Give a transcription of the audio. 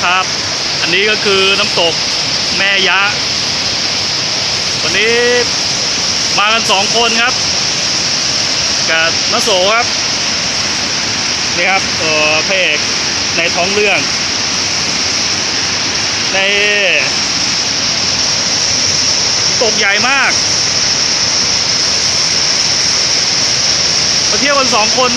นะครับ อันนี้ก็คือน้ำตกแม่ยะ วันนี้มากันสองคนครับ กับนโสครับ นี่ครับเออพระเอกในท้องเรื่อง ในตกใหญ่มากมาเที่ยวกันสองคน